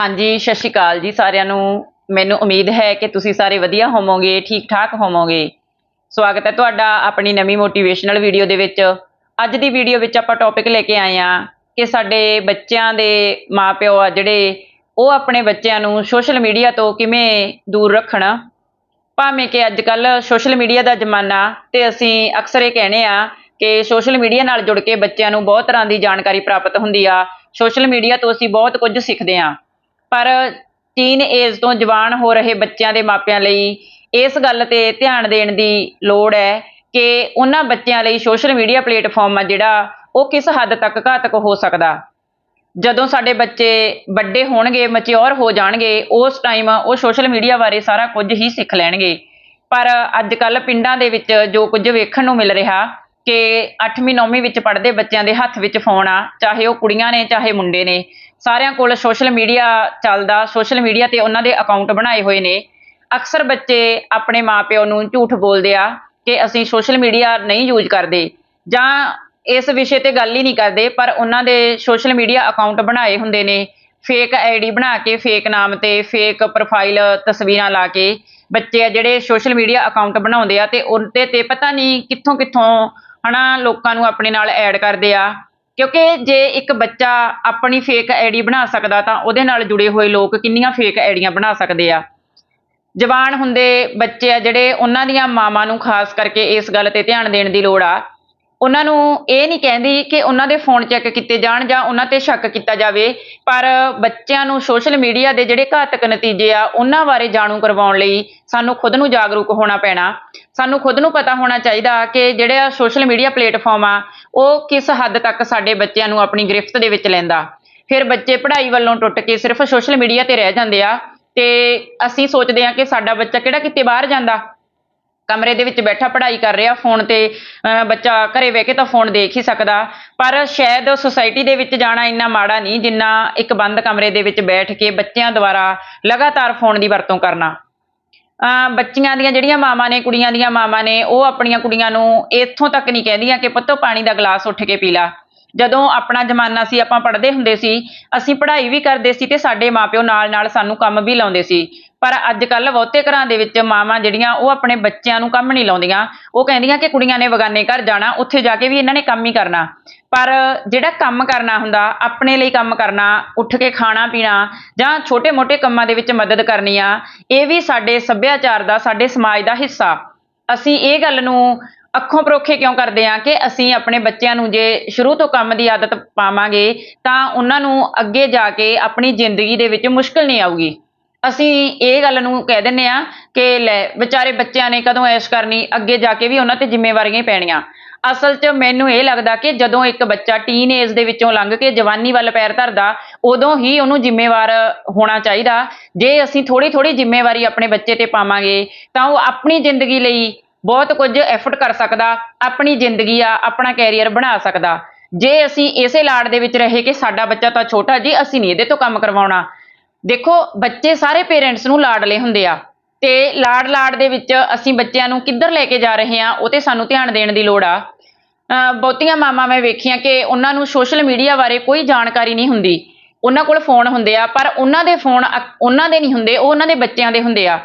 ਹਾਂਜੀ, ਸਤਿ ਸ਼੍ਰੀ ਅਕਾਲ ਜੀ ਸਾਰਿਆਂ ਨੂੰ। ਮੈਨੂੰ ਉਮੀਦ ਹੈ ਕਿ ਤੁਸੀਂ ਸਾਰੇ ਵਧੀਆ ਹੋਵੋਗੇ ਠੀਕ ਠਾਕ ਹੋਵੋਗੇ। ਸਵਾਗਤ ਹੈ ਤੁਹਾਡਾ ਆਪਣੀ ਨਵੀਂ ਮੋਟੀਵੇਸ਼ਨਲ ਵੀਡੀਓ ਦੇ ਵਿੱਚ। ਅੱਜ ਦੀ ਵੀਡੀਓ ਵਿੱਚ ਆਪਾਂ ਟੌਪਿਕ ਲੈ ਕੇ ਆਏ ਆ ਕਿ ਸਾਡੇ ਬੱਚਿਆਂ ਦੇ ਮਾਪਿਓ ਆ ਜਿਹੜੇ, ਉਹ ਆਪਣੇ ਬੱਚਿਆਂ ਨੂੰ ਸੋਸ਼ਲ ਮੀਡੀਆ ਤੋਂ ਕਿਵੇਂ ਦੂਰ ਰੱਖਣ। ਭਾਵੇਂ ਕਿ ਅੱਜ ਕੱਲ ਸੋਸ਼ਲ ਮੀਡੀਆ ਦਾ ਜ਼ਮਾਨਾ ਤੇ ਅਸੀਂ ਅਕਸਰ ਇਹ ਕਹਿੰਦੇ ਆ ਕਿ ਸੋਸ਼ਲ ਮੀਡੀਆ ਨਾਲ ਜੁੜ ਕੇ ਬੱਚਿਆਂ ਨੂੰ ਬਹੁਤ ਤਰ੍ਹਾਂ ਦੀ ਜਾਣਕਾਰੀ ਪ੍ਰਾਪਤ ਹੁੰਦੀ ਆ। ਸੋਸ਼ਲ ਮੀਡੀਆ ਤੋਂ ਅਸੀਂ ਬਹੁਤ ਕੁਝ ਸਿੱਖਦੇ ਆ ਪਰ ਟੀਨ ਏਜ ਤੋਂ ਜਵਾਨ ਹੋ ਰਹੇ ਬੱਚਿਆਂ ਦੇ ਮਾਪਿਆਂ ਲਈ ਇਸ ਗੱਲ ਤੇ ਧਿਆਨ ਦੇਣ ਦੀ ਲੋੜ ਹੈ ਕਿ ਉਹਨਾਂ ਬੱਚਿਆਂ ਲਈ ਸੋਸ਼ਲ ਮੀਡੀਆ ਪਲੇਟਫਾਰਮ ਆ ਜਿਹੜਾ ਉਹ ਕਿਸ ਹੱਦ ਤੱਕ ਘਾਤਕ ਹੋ ਸਕਦਾ। ਜਦੋਂ ਸਾਡੇ ਬੱਚੇ ਵੱਡੇ ਹੋਣਗੇ ਮੈਚਿਓਰ ਹੋ ਜਾਣਗੇ, ਉਸ ਟਾਈਮ ਉਹ ਸੋਸ਼ਲ ਮੀਡੀਆ ਬਾਰੇ ਸਾਰਾ ਕੁਝ ਹੀ ਸਿੱਖ ਲੈਣਗੇ। ਪਰ ਅੱਜ ਕੱਲ ਪਿੰਡਾਂ ਦੇ ਵਿੱਚ ਜੋ ਕੁਝ ਵੇਖਣ ਨੂੰ ਮਿਲ ਰਿਹਾ ਕਿ 8ਵੀਂ 9ਵੀਂ ਵਿੱਚ ਪੜ੍ਹਦੇ ਬੱਚਿਆਂ ਦੇ ਹੱਥ ਵਿੱਚ ਫੋਨ ਆ, ਚਾਹੇ ਉਹ ਕੁੜੀਆਂ ਨੇ, ਚਾਹੇ ਮੁੰਡੇ ਨੇ ਸਾਰਿਆਂ ਕੋਲ ਸੋਸ਼ਲ ਮੀਡੀਆ ਚੱਲਦਾ ਸੋਸ਼ਲ ਮੀਡੀਆ ਤੇ ਉਹਨਾਂ ਦੇ ਅਕਾਊਂਟ ਬਣਾਏ ਹੋਏ ਨੇ। ਅਕਸਰ ਬੱਚੇ ਆਪਣੇ ਮਾਪਿਓ ਨੂੰ ਝੂਠ ਬੋਲਦੇ ਆ ਕਿ ਅਸੀਂ ਸੋਸ਼ਲ ਮੀਡੀਆ ਨਹੀਂ ਯੂਜ਼ ਕਰਦੇ ਜਾਂ ਇਸ ਵਿਸ਼ੇ ਤੇ ਗੱਲ ਹੀ ਨਹੀਂ ਕਰਦੇ, ਪਰ ਉਹਨਾਂ ਦੇ ਸੋਸ਼ਲ ਮੀਡੀਆ ਅਕਾਊਂਟ ਬਣਾਏ ਹੁੰਦੇ ਨੇ। ਫੇਕ ਆਈਡੀ ਬਣਾ ਕੇ ਫੇਕ ਨਾਮ ਤੇ ਫੇਕ ਪ੍ਰੋਫਾਈਲ ਤਸਵੀਰਾਂ ਲਾ ਕੇ ਬੱਚੇ ਆ ਜਿਹੜੇ ਸੋਸ਼ਲ ਮੀਡੀਆ ਅਕਾਊਂਟ ਬਣਾਉਂਦੇ ਆ ਤੇ ਉਹਦੇ ਤੇ ਪਤਾ ਨਹੀਂ ਕਿੱਥੋਂ ਕਿੱਥੋਂ ਹਨਾ ਲੋਕਾਂ ਨੂੰ ਆਪਣੇ ਨਾਲ ਐਡ ਕਰਦੇ ਆ। ਕਿਉਂਕਿ ਜੇ ਇੱਕ ਬੱਚਾ ਆਪਣੀ ਫੇਕ ਆਈਡੀ ਬਣਾ ਸਕਦਾ ਤਾਂ ਉਹਦੇ ਨਾਲ ਜੁੜੇ ਹੋਏ ਲੋਕ ਕਿੰਨੀਆਂ ਫੇਕ ਆਈਡੀਆਂ ਬਣਾ ਸਕਦੇ ਆ? ਜਵਾਨ ਹੁੰਦੇ ਬੱਚੇ ਆ ਜਿਹੜੇ ਉਹਨਾਂ ਦੀਆਂ ਮਾਵਾਂ ਨੂੰ ਖਾਸ ਕਰਕੇ ਇਸ ਗੱਲ ਤੇ ਧਿਆਨ ਦੇਣ ਦੀ ਲੋੜ ਆ ਉਹਨਾਂ ਨੂੰ ਇਹ ਨਹੀਂ ਕਹਿੰਦੀ ਕਿ ਉਹਨਾਂ ਦੇ ਫੋਨ ਚੈੱਕ ਕੀਤੇ ਜਾਣ ਜਾਂ ਉਹਨਾਂ ਤੇ ਸ਼ੱਕ ਕੀਤਾ ਜਾਵੇ, ਪਰ ਬੱਚਿਆਂ ਨੂੰ ਸੋਸ਼ਲ ਮੀਡੀਆ ਦੇ ਜਿਹੜੇ ਘਾਤਕ ਨਤੀਜੇ ਆ, ਉਹਨਾਂ ਬਾਰੇ ਜਾਣੂ ਕਰਵਾਉਣ ਲਈ ਸਾਨੂੰ ਖੁਦ ਨੂੰ ਜਾਗਰੂਕ ਹੋਣਾ ਪੈਣਾ। ਸਾਨੂੰ ਖੁਦ ਨੂੰ ਪਤਾ ਹੋਣਾ ਚਾਹੀਦਾ ਕਿ ਜਿਹੜੇ ਸੋਸ਼ਲ ਮੀਡੀਆ ਪਲੇਟਫਾਰਮ ਆ, ਉਹ ਕਿਸ ਹੱਦ ਤੱਕ ਸਾਡੇ ਬੱਚਿਆਂ ਨੂੰ ਆਪਣੀ ਗ੍ਰਿਫਤ ਦੇ ਵਿੱਚ ਲੈਂਦਾ। ਫਿਰ ਬੱਚੇ ਪੜ੍ਹਾਈ ਵੱਲੋਂ ਟੁੱਟ ਕੇ ਸਿਰਫ ਸੋਸ਼ਲ ਮੀਡੀਆ ਤੇ ਰਹਿ ਜਾਂਦੇ ਆ, ਤੇ ਅਸੀਂ ਸੋਚਦੇ ਆ ਕਿ ਸਾਡਾ ਬੱਚਾ ਕਿਹੜਾ ਕਿਤੇ ਬਾਹਰ ਜਾਂਦਾ। ਕਮਰੇ ਦੇ ਵਿੱਚ ਬੈਠਾ ਪੜ੍ਹਾਈ ਕਰ ਰਿਹਾ, ਫੋਨ ਤੇ, ਅਹ ਬੱਚਾ ਘਰੇ ਬਹਿ ਕੇ ਤਾਂ ਫੋਨ ਦੇਖ ਹੀ ਸਕਦਾ। ਪਰ ਸ਼ਾਇਦ ਸੁਸਾਇਟੀ ਦੇ ਵਿੱਚ ਜਾਣਾ ਇੰਨਾ ਮਾੜਾ ਨਹੀਂ ਜਿੰਨਾ ਇੱਕ ਬੰਦ ਕਮਰੇ ਦੇ ਵਿੱਚ ਬੈਠ ਕੇ ਬੱਚਿਆਂ ਦੁਆਰਾ ਲਗਾਤਾਰ ਫੋਨ ਦੀ ਵਰਤੋਂ ਕਰਨਾ। ਅਹ ਬੱਚੀਆਂ ਦੀਆਂ ਜਿਹੜੀਆਂ ਮਾਵਾਂ ਨੇ, ਕੁੜੀਆਂ ਦੀਆਂ ਮਾਵਾਂ ਨੇ, ਉਹ ਆਪਣੀਆਂ ਕੁੜੀਆਂ ਨੂੰ ਇੱਥੋਂ ਤੱਕ ਨਹੀਂ ਕਹਿੰਦੀਆਂ ਕਿ ਪੁੱਤੋ ਪਾਣੀ ਦਾ ਗਲਾਸ ਉੱਠ ਕੇ ਪੀ ਲਾ। ਜਦੋਂ ਆਪਣਾ ਜ਼ਮਾਨਾ ਸੀ, ਆਪਾਂ ਪੜ੍ਹਦੇ ਹੁੰਦੇ ਸੀ, ਅਸੀਂ ਪੜ੍ਹਾਈ ਵੀ ਕਰਦੇ ਸੀ ਤੇ ਸਾਡੇ ਮਾਪਿਓ ਨਾਲ ਨਾਲ ਸਾਨੂੰ ਕੰਮ ਵੀ ਲਾਉਂਦੇ ਸੀ। ਪਰ ਅੱਜ ਕੱਲ ਬਹੁਤੇ ਘਰਾਂ ਦੇ ਵਿੱਚ ਮਾਵਾਂ ਜਿਹੜੀਆਂ, ਉਹ ਆਪਣੇ ਬੱਚਿਆਂ ਨੂੰ ਕੰਮ ਨਹੀਂ ਲਾਉਂਦੀਆਂ। ਉਹ ਕਹਿੰਦੀਆਂ ਕਿ ਕੁੜੀਆਂ ਨੇ ਬਗਾਨੇ ਘਰ ਜਾਣਾ, ਉੱਥੇ ਜਾ ਕੇ ਵੀ ਇਹਨਾਂ ਨੇ ਕੰਮ ਹੀ ਕਰਨਾ। ਪਰ ਜਿਹੜਾ ਕੰਮ ਕਰਨਾ ਹੁੰਦਾ, ਆਪਣੇ ਲਈ ਕੰਮ ਕਰਨਾ, ਉੱਠ ਕੇ ਖਾਣਾ ਪੀਣਾ ਜਾਂ ਛੋਟੇ-ਮੋਟੇ ਕੰਮਾਂ ਦੇ ਵਿੱਚ ਮਦਦ ਕਰਨੀ ਆ, ਇਹ ਵੀ ਸਾਡੇ ਸੱਭਿਆਚਾਰ ਦਾ, ਸਾਡੇ ਸਮਾਜ ਦਾ ਹਿੱਸਾ। ਅਸੀਂ ਇਹ ਗੱਲ ਨੂੰ ਅੱਖੋਂ ਪਰੋਖੇ ਕਿਉਂ ਕਰਦੇ ਆ ਕਿ ਅਸੀਂ ਆਪਣੇ ਬੱਚਿਆਂ ਨੂੰ ਜੇ ਸ਼ੁਰੂ ਤੋਂ ਕੰਮ ਦੀ ਆਦਤ ਪਾਵਾਂਗੇ, ਤਾਂ ਉਹਨਾਂ ਨੂੰ ਅੱਗੇ ਜਾ ਕੇ ਆਪਣੀ ਜ਼ਿੰਦਗੀ ਦੇ ਵਿੱਚ ਮੁਸ਼ਕਲ ਨਹੀਂ ਆਊਗੀ। ਅਸੀਂ ਇਹ ਗੱਲ ਨੂੰ ਕਹਿ ਦਿੰਨੇ ਆ ਕਿ ਲੈ ਵਿਚਾਰੇ ਬੱਚਿਆਂ ਨੇ ਕਦੋਂ ਐਸ਼ ਕਰਨੀ, ਅੱਗੇ ਜਾ ਕੇ ਵੀ ਉਹਨਾਂ ਤੇ ਜ਼ਿੰਮੇਵਾਰੀਆਂ ਹੀ ਪੈਣੀਆਂ। ਅਸਲ 'ਚ ਮੈਨੂੰ ਇਹ ਲੱਗਦਾ ਕਿ ਜਦੋਂ ਇੱਕ ਬੱਚਾ ਟੀਨ ਏਜ ਦੇ ਵਿੱਚੋਂ ਲੰਘ ਕੇ ਜਵਾਨੀ ਵੱਲ ਪੈਰ ਧਰਦਾ, ਉਦੋਂ ਹੀ ਉਹਨੂੰ ਜ਼ਿੰਮੇਵਾਰ ਹੋਣਾ ਚਾਹੀਦਾ। ਜੇ ਅਸੀਂ ਥੋੜੀ ਥੋੜੀ ਜ਼ਿੰਮੇਵਾਰੀ ਆਪਣੇ ਬੱਚੇ ਤੇ ਪਾਵਾਂਗੇ, ਤਾਂ ਉਹ ਆਪਣੀ ਜ਼ਿੰਦਗੀ ਲਈ ਬਹੁਤ ਕੁਝ ਐਫਰਟ ਕਰ ਸਕਦਾ, ਆਪਣੀ ਜ਼ਿੰਦਗੀ ਆ, ਆਪਣਾ ਕੈਰੀਅਰ ਬਣਾ ਸਕਦਾ। ਜੇ ਅਸੀਂ ਇਸੇ ਲਾੜ ਦੇ ਵਿੱਚ ਰਹੇ ਕਿ ਸਾਡਾ ਬੱਚਾ ਤਾਂ ਛੋਟਾ ਜੀ, ਅਸੀਂ ਨਹੀਂ ਇਹਦੇ ਤੋਂ ਕੰਮ ਕਰਵਾਉਣਾ। ਦੇਖੋ, ਬੱਚੇ ਸਾਰੇ ਪੇਰੈਂਟਸ ਨੂੰ ਲਾਡਲੇ ਹੁੰਦੇ ਆ ਤੇ ਲਾਡ ਲਾਡ ਦੇ ਵਿੱਚ ਅਸੀਂ ਬੱਚਿਆਂ ਨੂੰ ਕਿੱਧਰ ਲੈ ਕੇ ਜਾ ਰਹੇ ਆ ਉਹ ਤੇ ਸਾਨੂੰ ਧਿਆਨ ਦੇਣ ਦੀ ਲੋੜ ਆ। ਬਹੁਤੀਆਂ ਮਾਵਾਂ ਮੈਂ ਵੇਖੀਆਂ ਕਿ ਉਹਨਾਂ ਨੂੰ ਸੋਸ਼ਲ ਮੀਡੀਆ ਬਾਰੇ ਕੋਈ ਜਾਣਕਾਰੀ ਨਹੀਂ ਹੁੰਦੀ। ਉਹਨਾਂ ਕੋਲ ਫੋਨ ਹੁੰਦੇ ਆ, ਪਰ ਉਹਨਾਂ ਦੇ ਫੋਨ ਅਕ- ਉਹਨਾਂ ਦੇ ਨਹੀਂ ਹੁੰਦੇ, ਉਹ ਉਹਨਾਂ ਦੇ ਬੱਚਿਆਂ ਦੇ ਹੁੰਦੇ ਆ।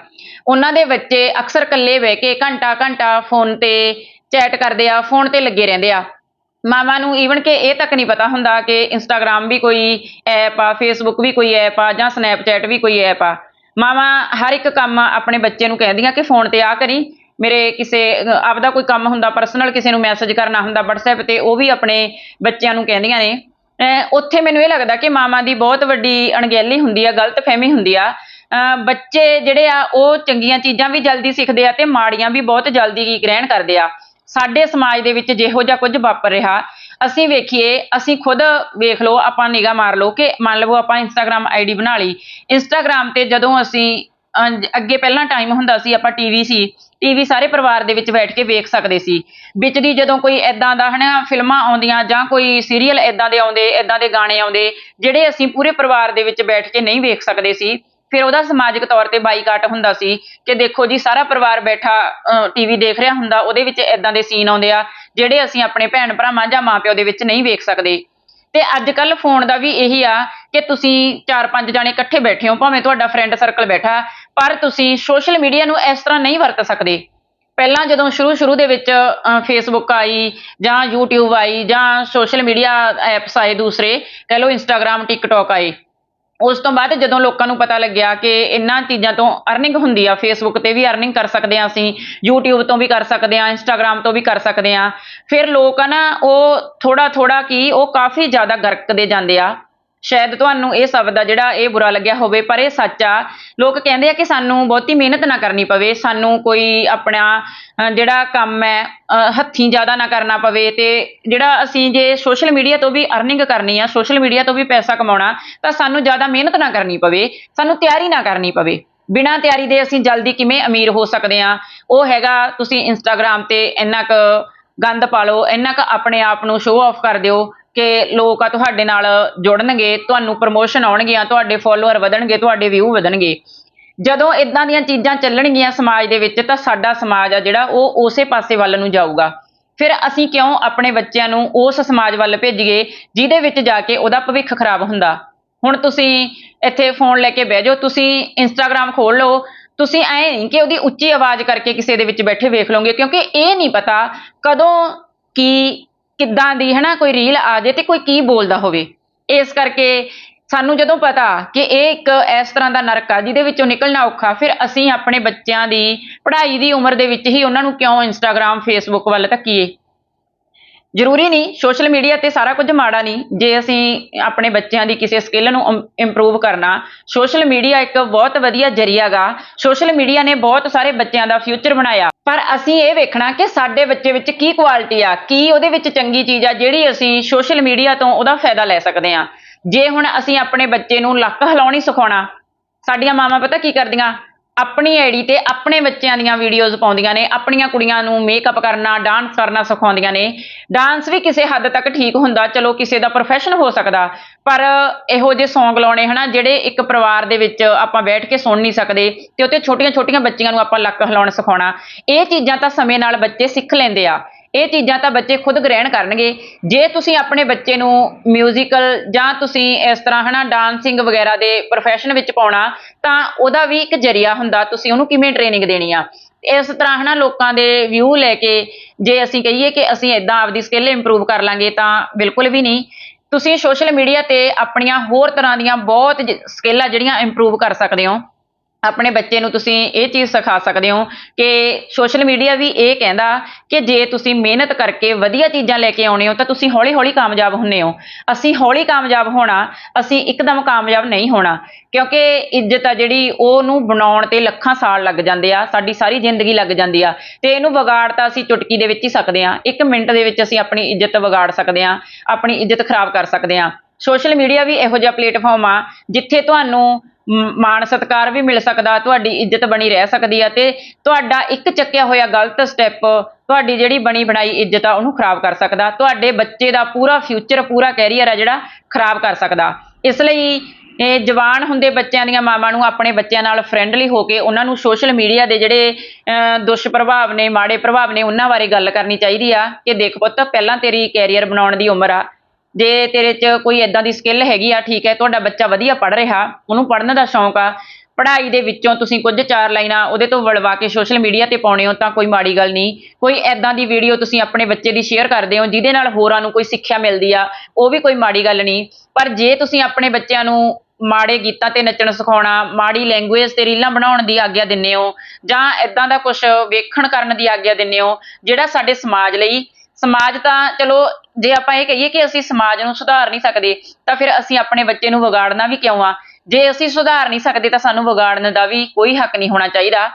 ਉਹਨਾਂ ਦੇ ਬੱਚੇ ਅਕਸਰ ਇਕੱਲੇ ਬਹਿ ਕੇ ਘੰਟਾ ਘੰਟਾ ਫੋਨ ਤੇ ਚੈਟ ਕਰਦੇ ਆ ਫੋਨ ਤੇ ਲੱਗੇ ਰਹਿੰਦੇ ਆ। ਮਾਵਾਂ ਨੂੰ ਈਵਨ ਕਿ ਇਹ ਤੱਕ ਨਹੀਂ ਪਤਾ ਹੁੰਦਾ ਕਿ ਇੰਸਟਾਗ੍ਰam ਵੀ ਕੋਈ ਐਪ ਆ ਫੇਸਬੁੱਕ ਵੀ ਕੋਈ ਐਪ ਆ, ਜਾਂ ਸਨੈਪਚੈਟ ਵੀ ਕੋਈ ਐਪ ਆ। ਮਾਵਾਂ ਹਰ ਇੱਕ ਕੰਮ ਆਪਣੇ ਬੱਚੇ ਨੂੰ ਕਹਿੰਦੀਆਂ ਕਿ ਫੋਨ ਤੇ ਆ ਕਰੀ। ਮੇਰੇ ਕਿਸੇ, ਆਪਦਾ ਕੋਈ ਕੰਮ ਹੁੰਦਾ ਪਰਸਨਲ ਕਿਸੇ ਨੂੰ ਮੈਸੇਜ ਕਰਨਾ ਹੁੰਦਾ WhatsApp ਤੇ, ਉਹ ਵੀ ਆਪਣੇ ਬੱਚਿਆਂ ਨੂੰ ਕਹਿੰਦੀਆਂ ਨੇ। ਉੱਥੇ ਮੈਨੂੰ ਇਹ ਲੱਗਦਾ ਕਿ ਮਾਵਾਂ ਦੀ ਬਹੁਤ ਵੱਡੀ ਅਣਗਹਿਲੀ ਹੁੰਦੀ ਆ, ਗਲਤਫਹਿਮੀ ਹੁੰਦੀ ਆ। ਬੱਚੇ ਜਿਹੜੇ ਆ, ਉਹ ਚੰਗੀਆਂ ਚੀਜ਼ਾਂ ਵੀ ਜਲਦੀ ਸਿੱਖਦੇ ਆ ਤੇ ਮਾੜੀਆਂ ਵੀ ਬਹੁਤ ਜਲਦੀ ਗ੍ਰਹਿਣ ਕਰਦੇ ਆ। ਸਾਡੇ ਸਮਾਜ ਦੇ ਵਿੱਚ ਜਿਹੋ ਜਿਹਾ ਕੁਝ ਵਾਪਰ ਰਿਹਾ ਅਸੀਂ ਵੇਖੀਏ ਅਸੀਂ ਖੁਦ ਵੇਖ ਲਓ ਆਪਾਂ ਨਿਗਾਹ ਮਾਰ ਲਓ ਕਿ ਮੰਨ ਲਵੋ ਆਪਾਂ ਇੰਸਟਾਗ੍ਰam ਆਈਡੀ ਬਣਾ ਲਈ। ਇੰਸਟਾਗ੍ਰam ਤੇ ਜਦੋਂ ਅਸੀਂ ਅਹ, ਅੱਗੇ ਪਹਿਲਾਂ ਟਾਈਮ ਹੁੰਦਾ ਸੀ ਆਪਾਂ ਟੀਵੀ ਸੀ ਟੀਵੀ ਸਾਰੇ ਪਰਿਵਾਰ ਦੇ ਵਿੱਚ ਬੈਠ ਕੇ ਵੇਖ ਸਕਦੇ ਸੀ। ਵਿੱਚ ਦੀ ਜਦੋਂ ਕੋਈ ਐਦਾਂ ਦਾ ਹਨਾ ਫਿਲਮਾਂ ਆਉਂਦੀਆਂ ਜਾਂ ਕੋਈ ਸੀਰੀਅਲ ਐਦਾਂ ਦੇ ਆਉਂਦੇ ਐਦਾਂ ਦੇ ਗਾਣੇ ਆਉਂਦੇ ਜਿਹੜੇ ਅਸੀਂ ਪੂਰੇ ਪਰਿਵਾਰ ਦੇ ਵਿੱਚ ਬੈਠ ਕੇ ਨਹੀਂ ਵੇਖ ਸਕਦੇ ਸੀ ਫਿਰ ਉਹਦਾ ਸਮਾਜਿਕ ਤੌਰ ਤੇ ਬਾਈਕਾਟ ਹੁੰਦਾ ਸੀ ਕਿ ਦੇਖੋ ਜੀ, ਸਾਰਾ ਪਰਿਵਾਰ ਬੈਠਾ ਟੀਵੀ ਦੇਖ ਰਿਹਾ ਹੁੰਦਾ, ਉਹਦੇ ਵਿੱਚ ਐਦਾਂ ਦੇ ਸੀਨ ਆਉਂਦੇ ਆ, ਜਿਹੜੇ ਅਸੀਂ ਆਪਣੇ ਭੈਣ ਭਰਾਵਾਂ ਜਾਂ ਮਾਪਿਓ ਦੇ ਵਿੱਚ ਨਹੀਂ ਵੇਖ ਸਕਦੇ। ਤੇ ਅੱਜ ਕੱਲ ਫੋਨ ਦਾ ਵੀ ਇਹੀ ਆ ਕਿ ਤੁਸੀਂ ਚਾਰ ਪੰਜ ਜਾਣੇ ਇਕੱਠੇ ਬੈਠੇ ਹੋ, ਭਾਵੇਂ ਤੁਹਾਡਾ ਫਰੈਂਡ ਸਰਕਲ ਬੈਠਾ, ਪਰ ਤੁਸੀਂ ਸੋਸ਼ਲ ਮੀਡੀਆ ਨੂੰ ਇਸ ਤਰ੍ਹਾਂ ਨਹੀਂ ਵਰਤ ਸਕਦੇ। ਪਹਿਲਾਂ ਜਦੋਂ ਸ਼ੁਰੂ ਸ਼ੁਰੂ ਦੇ ਵਿੱਚ ਫੇਸਬੁੱਕ ਆਈ, ਜਾਂ YouTube ਆਈ, ਜਾਂ ਸੋਸ਼ਲ ਮੀਡੀਆ ਐਪਸ ਆਏ ਦੂਸਰੇ, ਕਹਿ ਲਓ ਇੰਸਟਾਗ੍ਰam ਟਿਕਟੌਕ ਆਏ ਉਸ ਤੋਂ ਬਾਅਦ ਜਦੋਂ ਲੋਕਾਂ ਨੂੰ ਪਤਾ ਲੱਗਿਆ ਕਿ ਇਹਨਾਂ ਚੀਜ਼ਾਂ ਤੋਂ ਅਰਨਿੰਗ ਹੁੰਦੀ ਆ ਫੇਸਬੁੱਕ ਤੇ ਵੀ ਅਰਨਿੰਗ ਕਰ ਸਕਦੇ ਆ ਅਸੀਂ, YouTube ਤੋਂ ਵੀ ਕਰ ਸਕਦੇ ਆ ਇੰਸਟਾਗ੍ਰam ਤੋਂ ਵੀ ਕਰ ਸਕਦੇ ਆ ਫਿਰ ਲੋਕ ਆ ਨਾ ਉਹ ਥੋੜਾ ਥੋੜਾ ਕੀ ਉਹ ਕਾਫੀ ਜ਼ਿਆਦਾ ਗਰਕਦੇ ਜਾਂਦੇ ਆ। ਸ਼ਾਇਦ ਤੁਹਾਨੂੰ ਇਹ ਸ਼ਬਦ ਆ ਜਿਹੜਾ ਇਹ ਬੁਰਾ ਲੱਗਿਆ ਹੋਵੇ, ਪਰ ਇਹ ਸੱਚ ਆ। ਲੋਕ ਕਹਿੰਦੇ ਆ ਕਿ ਸਾਨੂੰ ਬਹੁਤੀ ਮਿਹਨਤ ਨਾ ਕਰਨੀ ਪਵੇ, ਸਾਨੂੰ ਕੋਈ ਆਪਣਾ ਜਿਹੜਾ ਕੰਮ ਹੈ ਹੱਥੀਂ ਜ਼ਿਆਦਾ ਨਾ ਕਰਨਾ ਪਵੇ ਤੇ ਜਿਹੜਾ ਅਸੀਂ ਜੇ ਸੋਸ਼ਲ ਮੀਡੀਆ ਤੋਂ ਵੀ ਅਰਨਿੰਗ ਕਰਨੀ ਆ, ਸੋਸ਼ਲ ਮੀਡੀਆ ਤੋਂ ਵੀ ਪੈਸਾ ਕਮਾਉਣਾ, ਤਾਂ ਸਾਨੂੰ ਜ਼ਿਆਦਾ ਮਿਹਨਤ ਨਾ ਕਰਨੀ ਪਵੇ, ਸਾਨੂੰ ਤਿਆਰੀ ਨਾ ਕਰਨੀ ਪਵੇ। ਬਿਨਾਂ ਤਿਆਰੀ ਦੇ ਅਸੀਂ ਜਲਦੀ ਕਿਵੇਂ ਅਮੀਰ ਹੋ ਸਕਦੇ ਆ? ਉਹ ਹੈਗਾ ਤੁਸੀਂ ਇੰਸਟਾਗ੍ਰam ਤੇ ਇੰਨਾ ਕੁ ਗੰਦ ਪਾ ਲਓ, ਇੰਨਾ ਕੁ ਆਪਣੇ ਆਪ ਨੂੰ ਸ਼ੋਅ ਆਫ ਕਰ ਦਿਓ ਕਿ ਲੋਕ ਆ ਤੁਹਾਡੇ ਨਾਲ ਜੁੜਨਗੇ, ਤੁਹਾਨੂੰ ਪ੍ਰਮੋਸ਼ਨ ਆਉਣਗੀਆਂ ਤੁਹਾਡੇ ਫਾਲੋਅਰ ਵਧਣਗੇ, ਤੁਹਾਡੇ ਵਿਊ ਵਧਣਗੇ। ਜਦੋਂ ਇਦਾਂ ਦੀਆਂ ਚੀਜ਼ਾਂ ਚੱਲਣਗੀਆਂ ਸਮਾਜ ਦੇ ਵਿੱਚ, ਤਾਂ ਸਾਡਾ ਸਮਾਜ ਆ ਜਿਹੜਾ ਉਹ ਉਸੇ ਪਾਸੇ ਵੱਲ ਨੂੰ ਜਾਊਗਾ। ਫਿਰ ਅਸੀਂ ਕਿਉਂ ਆਪਣੇ ਬੱਚਿਆਂ ਨੂੰ ਉਸ ਸਮਾਜ ਵੱਲ ਭੇਜੀਏ, ਜਿਹਦੇ ਵਿੱਚ ਜਾ ਕੇ ਉਹਦਾ ਭਵਿੱਖ ਖਰਾਬ ਹੁੰਦਾ? ਹੁਣ ਤੁਸੀਂ ਇੱਥੇ ਫੋਨ ਲੈ ਕੇ ਬਹਿ ਜਾਓ, ਤੁਸੀਂ ਇੰਸਟਾਗ੍ਰam ਖੋਲ ਲਓ, ਤੁਸੀਂ ਐ ਨਹੀਂ ਕਿ ਉਹਦੀ ਉੱਚੀ ਆਵਾਜ਼ ਕਰਕੇ ਕਿਸੇ ਦੇ ਵਿੱਚ ਬੈਠੇ ਵੇਖ ਲਓਗੇ, ਕਿਉਂਕਿ ਇਹ ਨਹੀਂ ਪਤਾ ਕਦੋਂ ਕੀ ਕਿੱਦਾਂ ਦੀ, ਹਨਾ, ਕੋਈ ਰੀਲ ਆ ਜੇ ਤੇ ਕੋਈ ਕੀ ਬੋਲਦਾ ਹੋਵੇ। ਇਸ ਕਰਕੇ ਸਾਨੂੰ ਜਦੋਂ ਪਤਾ ਕਿ ਇਹ ਇੱਕ ਇਸ ਤਰ੍ਹਾਂ ਦਾ ਨਰਕ ਆ, ਜਿਹਦੇ ਵਿੱਚੋਂ ਨਿਕਲਣਾ ਔਖਾ, ਫਿਰ ਅਸੀਂ ਆਪਣੇ ਬੱਚਿਆਂ ਦੀ, ਪੜ੍ਹਾਈ ਦੀ ਉਮਰ ਦੇ ਵਿੱਚ ਹੀ ਉਹਨਾਂ ਨੂੰ ਕਿਉਂ ਇੰਸਟਾਗ੍ਰam ਫੇਸਬੁੱਕ ਵੱਲ ਧੱਕੀਏ? ਜ਼ਰੂਰੀ ਨਹੀਂ ਸੋਸ਼ਲ ਮੀਡੀਆ ਤੇ ਸਾਰਾ ਕੁਝ ਮਾੜਾ ਨਹੀਂ, ਜੇ ਅਸੀਂ ਆਪਣੇ ਬੱਚਿਆਂ ਦੀ ਕਿਸੇ ਸਕਿੱਲ ਨੂੰ ਇੰਪਰੂਵ ਕਰਨਾ ਸੋਸ਼ਲ ਮੀਡੀਆ ਇੱਕ ਬਹੁਤ ਵਧੀਆ ਜ਼ਰੀਆ ਗਾ। ਸੋਸ਼ਲ ਮੀਡੀਆ ਨੇ ਬਹੁਤ ਸਾਰੇ ਬੱਚਿਆਂ ਦਾ ਫਿਊਚਰ ਬਣਾਇਆ। ਪਰ ਅਸੀਂ ਇਹ ਵੇਖਣਾ ਕਿ ਸਾਡੇ ਬੱਚੇ ਵਿੱਚ ਕੀ ਕੁਆਲਿਟੀ ਆ, ਕੀ ਉਹਦੇ ਵਿੱਚ ਚੰਗੀ ਚੀਜ਼ ਆ, ਜਿਹੜੀ ਅਸੀਂ ਸੋਸ਼ਲ ਮੀਡੀਆ ਤੋਂ ਉਹਦਾ ਫਾਇਦਾ ਲੈ ਸਕਦੇ ਆ ਜੇ ਹੁਣ ਅਸੀਂ ਆਪਣੇ ਬੱਚੇ ਨੂੰ ਲੱਕ ਹਿਲਾਉਣੀ ਸਿਖਾਉਣਾ, ਸਾਡੀਆਂ ਮਾਵਾਂ ਪਤਾ ਕੀ ਕਰਦੀਆਂ? ਆਪਣੀ ਆਈਡੀ ਤੇ ਆਪਣੇ ਬੱਚਿਆਂ ਦੀਆਂ ਵੀਡੀਓਜ਼ ਪਾਉਂਦੀਆਂ ਨੇ, ਆਪਣੀਆਂ ਕੁੜੀਆਂ ਨੂੰ ਮੇਕਅਪ ਕਰਨਾ ਡਾਂਸ ਕਰਨਾ ਸਿਖਾਉਂਦੀਆਂ ਨੇ। ਡਾਂਸ ਵੀ ਕਿਸੇ ਹੱਦ ਤੱਕ ਠੀਕ ਹੁੰਦਾ, ਚਲੋ ਕਿਸੇ ਦਾ ਪ੍ਰੋਫੈਸ਼ਨ ਹੋ ਸਕਦਾ, ਪਰ ਇਹੋ ਜਿਹੇ Song ਲਾਉਣੇ ਹਨਾ, ਜਿਹੜੇ ਇੱਕ ਪਰਿਵਾਰ ਦੇ ਵਿੱਚ ਆਪਾਂ ਬੈਠ ਕੇ ਸੁਣ ਨਹੀਂ ਸਕਦੇ ਤੇ ਉੱਤੇ ਛੋਟੀਆਂ-ਛੋਟੀਆਂ ਬੱਚੀਆਂ ਨੂੰ ਆਪਾਂ ਲੱਕ ਹਿਲਾਉਣ ਸਿਖਾਉਣਾ। ਇਹ ਚੀਜ਼ਾਂ ਤਾਂ ਸਮੇਂ ਨਾਲ ਬੱਚੇ ਸਿੱਖ ਲੈਂਦੇ ਆ। ਇਹ ਚੀਜ਼ਾਂ ਤਾਂ ਬੱਚੇ ਖੁਦ ਗ੍ਰਹਿਣ ਕਰਨਗੇ। ਜੇ ਤੁਸੀਂ ਆਪਣੇ ਬੱਚੇ ਨੂੰ ਮਿਊਜ਼ੀਕਲ ਜਾਂ ਤੁਸੀਂ ਇਸ ਤਰ੍ਹਾਂ ਹਨਾ ਡਾਂਸਿੰਗ ਵਗੈਰਾ ਦੇ ਪ੍ਰੋਫੈਸ਼ਨ ਵਿੱਚ ਪਾਉਣਾ, ਤਾਂ ਉਹਦਾ ਵੀ ਇੱਕ ਜਰੀਆ ਹੁੰਦਾ ਤੁਸੀਂ ਉਹਨੂੰ ਕਿਵੇਂ ਟ੍ਰੇਨਿੰਗ ਦੇਣੀ ਆ। ਇਸ ਤਰ੍ਹਾਂ ਹਨਾ ਲੋਕਾਂ ਦੇ ਵਿਊ ਲੈ ਕੇ ਜੇ ਅਸੀਂ ਕਹੀਏ ਕਿ ਅਸੀਂ ਇਦਾਂ ਆਪਦੀ ਸਕਿੱਲ ਇੰਪਰੂਵ ਕਰ ਲਾਂਗੇ ਤਾਂ ਬਿਲਕੁਲ ਵੀ ਨਹੀਂ। ਤੁਸੀਂ ਸੋਸ਼ਲ ਮੀਡੀਆ ਤੇ ਆਪਣੀਆਂ ਹੋਰ ਤਰ੍ਹਾਂ ਦੀਆਂ ਬਹੁਤ ਸਕਿੱਲ ਆ ਜਿਹੜੀਆਂ ਇੰਪਰੂਵ ਕਰ ਸਕਦੇ ਹੋ। ਆਪਣੇ ਬੱਚੇ ਨੂੰ ਤੁਸੀਂ ਇਹ ਚੀਜ਼ ਸਿਖਾ ਸਕਦੇ ਹੋ ਕਿ ਸੋਸ਼ਲ ਮੀਡੀਆ ਵੀ ਇਹ ਕਹਿੰਦਾ ਕਿ ਜੇ ਤੁਸੀਂ ਮਿਹਨਤ ਕਰਕੇ ਵਧੀਆ ਚੀਜ਼ਾਂ ਲੈ ਕੇ ਆਉਣੇ ਹੋ ਤਾਂ ਤੁਸੀਂ ਹੌਲੀ-ਹੌਲੀ ਕਾਮਯਾਬ ਹੁੰਨੇ ਹੋ। ਅਸੀਂ ਹੌਲੀ ਕਾਮਯਾਬ ਹੋਣਾ, ਅਸੀਂ ਇੱਕਦਮ ਕਾਮਯਾਬ ਨਹੀਂ ਹੋਣਾ, ਕਿਉਂਕਿ ਇੱਜ਼ਤ ਆ ਜਿਹੜੀ ਉਹਨੂੰ ਬਣਾਉਣ ਤੇ ਲੱਖਾਂ ਸਾਲ ਲੱਗ ਜਾਂਦੇ ਆ, ਸਾਡੀ ਸਾਰੀ ਜ਼ਿੰਦਗੀ ਲੱਗ ਜਾਂਦੀ ਆ ਤੇ ਇਹਨੂੰ ਵਿਗਾੜ ਤਾਂ ਅਸੀਂ ਚੁਟਕੀ ਦੇ ਵਿੱਚ ਹੀ ਸਕਦੇ ਆ, ਇੱਕ ਮਿੰਟ ਦੇ ਵਿੱਚ ਅਸੀਂ ਆਪਣੀ ਇੱਜ਼ਤ ਵਿਗਾੜ ਸਕਦੇ ਆ, ਆਪਣੀ ਇੱਜ਼ਤ ਖਰਾਬ ਕਰ ਸਕਦੇ ਆ। ਸੋਸ਼ਲ ਮੀਡੀਆ ਵੀ ਇਹੋ ਜਿਹਾ ਪਲੇਟਫਾਰਮ ਆ ਜਿੱਥੇ ਤੁਹਾਨੂੰ ਮਾਣ ਸਤਿਕਾਰ ਵੀ ਮਿਲ ਸਕਦਾ ਤੁਹਾਡੀ ਇੱਜ਼ਤ ਬਣੀ ਰਹਿ ਸਕਦੀ ਆ ਤੇ ਤੁਹਾਡਾ ਇੱਕ ਚੱਕਿਆ ਹੋਇਆ ਗਲਤ ਸਟੈਪ ਤੁਹਾਡੀ ਜਿਹੜੀ ਬਣੀ ਬਣਾਈ ਇੱਜ਼ਤ ਆ ਉਹਨੂੰ ਖਰਾਬ ਕਰ ਸਕਦਾ ਤੁਹਾਡੇ ਬੱਚੇ ਦਾ ਪੂਰਾ ਫਿਊਚਰ ਪੂਰਾ ਕੈਰੀਅਰ ਆ ਜਿਹੜਾ ਖਰਾਬ ਕਰ ਸਕਦਾ। ਇਸ ਲਈ ਇਹ ਜਵਾਨ ਹੁੰਦੇ ਬੱਚਿਆਂ ਦੀਆਂ ਮਾਵਾਂ ਨੂੰ ਆਪਣੇ ਬੱਚਿਆਂ ਨਾਲ ਫਰੈਂਡਲੀ ਹੋ ਕੇ ਉਹਨਾਂ ਨੂੰ ਸੋਸ਼ਲ ਮੀਡੀਆ ਦੇ ਜਿਹੜੇ ਅਹ, ਦੁਸ਼ਪ੍ਰਭਾਵ ਨੇ ਮਾੜੇ ਪ੍ਰਭਾਵ ਨੇ ਉਹਨਾਂ ਬਾਰੇ ਗੱਲ ਕਰਨੀ ਚਾਹੀਦੀ ਆ ਕਿ ਦੇਖ ਪੁੱਤ ਪਹਿਲਾਂ ਤੇਰੀ ਕੈਰੀਅਰ ਬਣਾਉਣ ਦੀ ਉਮਰ ਆ ਜੇ ਤੇਰੇ 'ਚ ਕੋਈ ਐਦਾਂ ਦੀ ਸਕਿੱਲ ਹੈਗੀ ਆ, ਠੀਕ ਹੈ, ਤੁਹਾਡਾ ਬੱਚਾ ਵਧੀਆ ਪੜ੍ਹ ਰਿਹਾ, ਉਹਨੂੰ ਪੜ੍ਹਨ ਦਾ ਸ਼ੌਂਕ ਆ, ਪੜ੍ਹਾਈ ਦੇ ਵਿੱਚੋਂ ਤੁਸੀਂ ਕੁਝ ਚਾਰ ਲਾਈਨਾਂ ਉਹਦੇ ਤੋਂ ਵਲਵਾ ਕੇ ਸੋਸ਼ਲ ਮੀਡੀਆ ਤੇ ਪਾਉਣੇ ਹੋ ਤਾਂ ਕੋਈ ਮਾੜੀ ਗੱਲ ਨਹੀਂ। ਕੋਈ ਐਦਾਂ ਦੀ ਵੀਡੀਓ ਤੁਸੀਂ ਆਪਣੇ ਬੱਚੇ ਦੀ ਸ਼ੇਅਰ ਕਰਦੇ ਹੋ, ਜਿਹਦੇ ਨਾਲ ਹੋਰਾਂ ਨੂੰ ਕੋਈ ਸਿੱਖਿਆ ਮਿਲਦੀ ਆ, ਉਹ ਵੀ ਕੋਈ ਮਾੜੀ ਗੱਲ ਨਹੀਂ। ਪਰ ਜੇ ਤੁਸੀਂ ਆਪਣੇ ਬੱਚਿਆਂ ਨੂੰ ਮਾੜੇ ਗੀਤਾਂ ਤੇ ਨੱਚਣ ਸਿਖਾਉਣਾ, ਮਾੜੀ ਲੈਂਗੁਏਜ ਤੇ ਰੀਲਾਂ ਬਣਾਉਣ ਦੀ ਆਗਿਆ ਦਿੰਦੇ ਹੋ, ਜਾਂ ਐਦਾਂ ਦਾ ਕੁਝ ਵੇਖਣ ਕਰਨ ਦੀ ਆਗਿਆ ਦਿੰਦੇ ਹੋ, ਜਿਹੜਾ ਸਾਡੇ ਸਮਾਜ ਲਈ ਸਮਾਜ ਤਾਂ ਚਲੋ, ਜੇ ਆਪਾਂ ਇਹ ਕਹੀਏ ਕਿ ਅਸੀਂ ਸਮਾਜ ਨੂੰ ਸੁਧਾਰ ਨਹੀਂ ਸਕਦੇ, ਤਾਂ ਫਿਰ ਅਸੀਂ ਆਪਣੇ ਬੱਚੇ ਨੂੰ ਵਿਗਾੜਨਾ ਵੀ ਕਿਉਂ ਆ? ਜੇ ਅਸੀਂ ਸੁਧਾਰ ਨਹੀਂ ਸਕਦੇ, ਤਾਂ ਸਾਨੂੰ ਵਿਗਾੜਨ ਦਾ ਵੀ ਕੋਈ ਹੱਕ ਨਹੀਂ ਹੋਣਾ ਚਾਹੀਦਾ।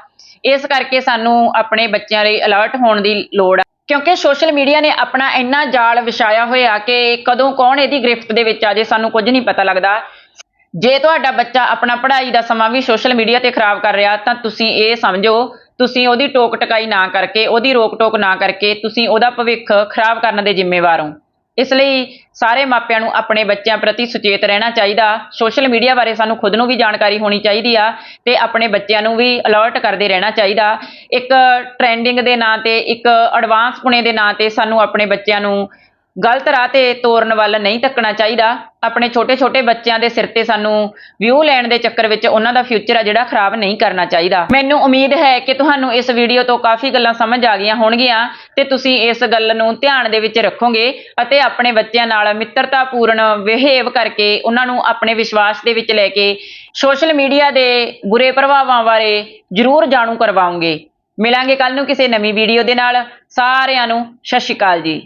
ਇਸ ਕਰਕੇ ਸਾਨੂੰ ਆਪਣੇ ਬੱਚਿਆਂ ਲਈ ਅਲਰਟ ਹੋਣ ਦੀ ਲੋੜ ਆ। ਕਿਉਂਕਿ ਸੋਸ਼ਲ ਮੀਡੀਆ ਨੇ ਆਪਣਾ ਇੰਨਾ ਜਾਲ ਵਿਛਾਇਆ ਹੋਇਆ ਕਿ ਕਦੋਂ ਕੌਣ ਇਹਦੀ ਗ੍ਰਿਫਤ ਦੇ ਵਿੱਚ ਆ, ਜੇ ਸਾਨੂੰ ਕੁਝ ਨਹੀਂ ਪਤਾ ਲੱਗਦਾ। ਜੇ ਤੁਹਾਡਾ ਬੱਚਾ ਆਪਣਾ ਪੜ੍ਹਾਈ ਦਾ ਸਮਾਂ ਵੀ ਸੋਸ਼ਲ ਮੀਡੀਆ ਤੇ ਖਰਾਬ ਕਰ ਰਿਹਾ, ਤਾਂ ਤੁਸੀਂ ਇਹ ਸਮਝੋ ਤੁਸੀਂ ਉਹਦੀ ਟੋਕ ਟਕਾਈ ਨਾ ਕਰਕੇ, ਉਹਦੀ ਰੋਕ ਟੋਕ ਨਾ ਕਰਕੇ ਤੁਸੀਂ ਉਹਦਾ ਭਵਿੱਖ ਖਰਾਬ ਕਰਨ ਦੇ ਜ਼ਿੰਮੇਵਾਰ ਹੋ। ਇਸ ਲਈ ਸਾਰੇ ਮਾਪਿਆਂ ਨੂੰ ਆਪਣੇ ਬੱਚਿਆਂ ਪ੍ਰਤੀ ਸੁਚੇਤ ਰਹਿਣਾ ਚਾਹੀਦਾ। ਸੋਸ਼ਲ ਮੀਡੀਆ ਬਾਰੇ ਸਾਨੂੰ ਖੁਦ ਨੂੰ ਵੀ ਜਾਣਕਾਰੀ ਹੋਣੀ ਚਾਹੀਦੀ ਆ ਤੇ ਆਪਣੇ ਬੱਚਿਆਂ ਨੂੰ ਵੀ ਅਲਰਟ ਕਰਦੇ ਰਹਿਣਾ ਚਾਹੀਦਾ। ਇੱਕ ਟ੍ਰੈਂਡਿੰਗ ਦੇ ਨਾਂ ਤੇ, ਇੱਕ ਐਡਵਾਂਸ ਪੁਣੇ ਦੇ ਨਾਂ ਤੇ ਸਾਨੂੰ ਆਪਣੇ ਬੱਚਿਆਂ ਨੂੰ ਗਲਤ ਰਾਹ ਤੇ ਤੋਰਨ ਵੱਲ ਨਹੀਂ ਤੱਕਣਾ ਚਾਹੀਦਾ। ਆਪਣੇ ਛੋਟੇ-ਛੋਟੇ ਬੱਚਿਆਂ ਦੇ ਸਿਰ ਤੇ ਸਾਨੂੰ ਵਿਊ ਲੈਣ ਦੇ ਚੱਕਰ ਵਿੱਚ ਉਹਨਾਂ ਦਾ ਫਿਊਚਰ ਆ ਜਿਹੜਾ ਖਰਾਬ ਨਹੀਂ ਕਰਨਾ ਚਾਹੀਦਾ। ਮੈਨੂੰ ਉਮੀਦ ਹੈ ਕਿ ਤੁਹਾਨੂੰ ਇਸ ਵੀਡੀਓ ਤੋਂ ਕਾਫੀ ਗੱਲਾਂ ਸਮਝ ਆ ਗਈਆਂ ਹੋਣਗੀਆਂ ਤੇ ਤੁਸੀਂ ਇਸ ਗੱਲ ਨੂੰ ਧਿਆਨ ਦੇ ਵਿੱਚ ਰੱਖੋਗੇ ਅਤੇ ਆਪਣੇ ਬੱਚਿਆਂ ਨਾਲ ਮਿੱਤਰਤਾਪੂਰਨ ਬਿਹੇਵ ਕਰਕੇ ਉਹਨਾਂ ਨੂੰ ਆਪਣੇ ਵਿਸ਼ਵਾਸ ਦੇ ਵਿੱਚ ਲੈ ਕੇ ਸੋਸ਼ਲ ਮੀਡੀਆ ਦੇ ਬੁਰੇ ਪ੍ਰਭਾਵਾਂ ਬਾਰੇ ਜ਼ਰੂਰ ਜਾਣੂ ਕਰਵਾਉਂਗੇ ਮਿਲਾਂਗੇ ਕੱਲ ਨੂੰ ਕਿਸੇ ਨਵੀਂ ਵੀਡੀਓ ਦੇ ਨਾਲ। ਸਾਰਿਆਂ ਨੂੰ ਸਤਿ ਸ਼੍ਰੀ ਅਕਾਲ ਜੀ।